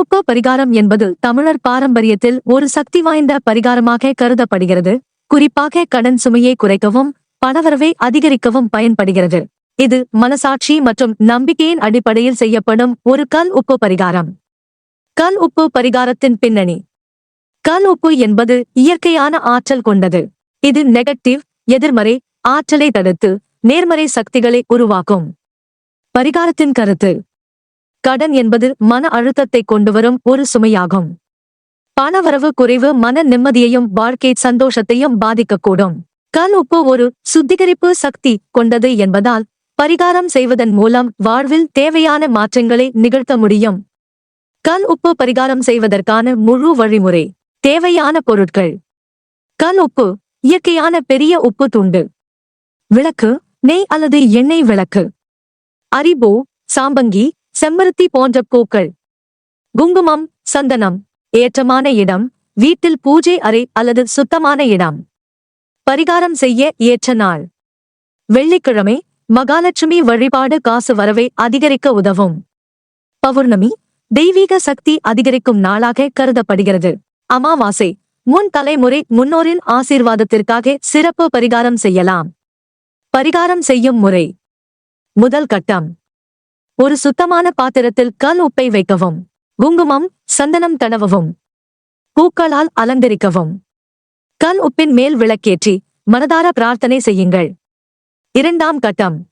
உப்பு பரிகாரம் என்பது தமிழர் பாரம்பரியத்தில் ஒரு சக்தி வாய்ந்த பரிகாரமாக கருதப்படுகிறது. குறிப்பாக கடன் சுமையை குறைக்கவும் பணவரவை அதிகரிக்கவும் பயன்படுகிறது. இது மனசாட்சி மற்றும் நம்பிக்கையின் அடிப்படையில் செய்யப்படும் ஒரு கல் உப்பு பரிகாரம். கல் உப்பு பரிகாரத்தின் பின்னணி. கல் உப்பு என்பது இயற்கையான ஆற்றல் கொண்டது. இது நெகட்டிவ் எதிர்மறை ஆற்றலை தடுத்து நேர்மறை சக்திகளை உருவாக்கும். பரிகாரத்தின் கருத்து. கடன் என்பது மன அழுத்தத்தை கொண்டுவரும் ஒரு சுமையாகும். பணவரவு குறைவு மன நிம்மதியையும் வாழ்க்கை சந்தோஷத்தையும் பாதிக்கக்கூடும். கல் உப்பு ஒரு சுத்திகரிப்பு சக்தி கொண்டது என்பதால் பரிகாரம் செய்வதன் மூலம் வாழ்வில் தேவையான மாற்றங்களை நிகழ்த்த முடியும். கல் உப்பு பரிகாரம் செய்வதற்கான முழு வழிமுறை தேவையான பொருட்கள். கல் உப்பு இயற்கையான பெரிய உப்பு துண்டு. விளக்கு நெய் அல்லது எண்ணெய் விளக்கு. அரிபோ சாம்பங்கி செம்பருத்தி போன்ற பூக்கள். குங்குமம் சந்தனம் ஏற்றமான இடம் வீட்டில் பூஜை அறை அல்லது சுத்தமான இடம். பரிகாரம் செய்ய ஏற்ற நாள். வெள்ளிக்கிழமை மகாலட்சுமி வழிபாடு காசு வரவை அதிகரிக்க உதவும். பௌர்ணமி தெய்வீக சக்தி அதிகரிக்கும் நாளாக கருதப்படுகிறது. அமாவாசை முன் தலைமுறை முன்னோரின் ஆசீர்வாதத்திற்காக சிறப்பு பரிகாரம் செய்யலாம். பரிகாரம் செய்யும் முறை. முதல் கட்டம். ஒரு சுத்தமான பாத்திரத்தில் கல் உப்பை வைக்கவும். குங்குமம் சந்தனம் தடவவும். பூக்களால் அலங்கரிக்கவும். கல் உப்பின் மேல் விளக்கேற்றி மனதார பிரார்த்தனை செய்யுங்கள். இரண்டாம் கட்டம்.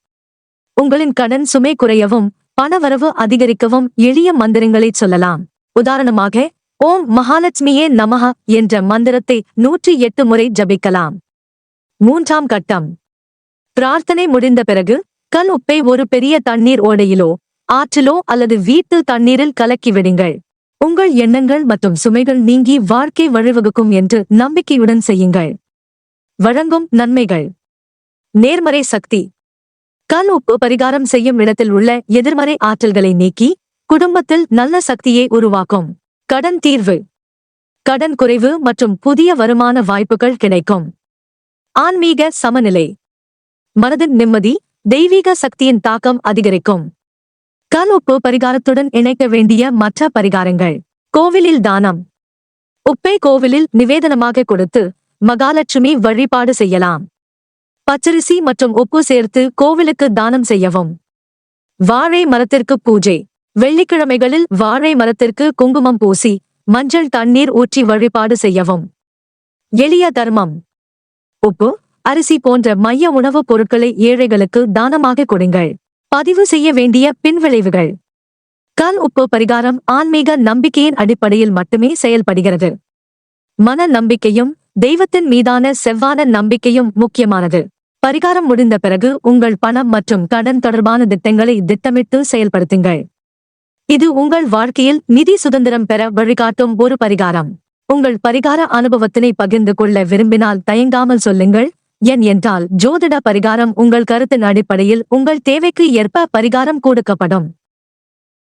உங்களின் கடன் சுமை குறையவும் பணவரவு அதிகரிக்கவும் எளிய மந்திரங்களைச் சொல்லலாம். உதாரணமாக ஓம் மகாலட்சுமியே நமஹ என்ற மந்திரத்தை நூற்றி எட்டு முறை ஜபிக்கலாம். மூன்றாம் கட்டம். பிரார்த்தனை முடிந்த பிறகு கல் உப்பை ஒரு பெரிய தண்ணீர் ஓடையிலோ ஆற்றிலோ அல்லது வீட்டு தண்ணீரில் கலக்கி விடுங்கள். உங்கள் எண்ணங்கள் மற்றும் சுமைகள் நீங்கி வாழ்க்கை வழிவகுக்கும் என்று நம்பிக்கையுடன் செய்யுங்கள். வழங்கும் நன்மைகள். நேர்மறை சக்தி. கல் உப்பு பரிகாரம் செய்யும் இடத்தில் உள்ள எதிர்மறை ஆற்றல்களை நீக்கி குடும்பத்தில் நல்ல சக்தியை உருவாக்கும். கடன் தீர்வு. கடன் குறைவு மற்றும் புதிய வருமான வாய்ப்புகள் கிடைக்கும். ஆன்மீக சமநிலை. மனதின் நிம்மதி தெய்வீக சக்தியின் தாக்கம் அதிகரிக்கும். கல் உப்பு பரிகாரத்துடன் இணைக்க வேண்டிய மற்ற பரிகாரங்கள். கோவிலில் தானம். உப்பை கோவிலில் நிவேதனமாக கொடுத்து மகாலட்சுமி வழிபாடு செய்யலாம். பச்சரிசி மற்றும் உப்பு சேர்த்து கோவிலுக்கு தானம் செய்யவும். வாழை மரத்திற்கு பூஜை. வெள்ளிக்கிழமைகளில் வாழை மரத்திற்கு குங்குமம் பூசி மஞ்சள் தண்ணீர் ஊற்றி வழிபாடு செய்யவும். எளிய தர்மம். உப்பு அரிசி போன்ற மைய உணவுப் பொருட்களை ஏழைகளுக்கு தானமாக கொடுங்கள். பதிவு செய்ய வேண்டிய பின்விளைவுகள் கல் உப்பு பரிகாரம் ஆன்மீக நம்பிக்கையின் அடிப்படையில் மட்டுமே செயல்படுகிறது. மன நம்பிக்கையும் தெய்வத்தின் மீதான செவ்வான நம்பிக்கையும் முக்கியமானது. பரிகாரம் முடிந்த பிறகு உங்கள் பணம் மற்றும் கடன் தொடர்பான திட்டங்களை திட்டமிட்டு செயல்படுத்துங்கள். இது உங்கள் வாழ்க்கையில் நிதி சுதந்திரம் பெற வழிகாட்டும் ஒரு பரிகாரம். உங்கள் பரிகார அனுபவத்தினை பகிர்ந்து கொள்ள விரும்பினால் தயங்காமல் சொல்லுங்கள். என் என்றால் ஜோதிட பரிகாரம் உங்கள் கருத்தின் அடிப்படையில் உங்கள் தேவைக்கு ஏற்ப பரிகாரம் கொடுக்கப்படும்.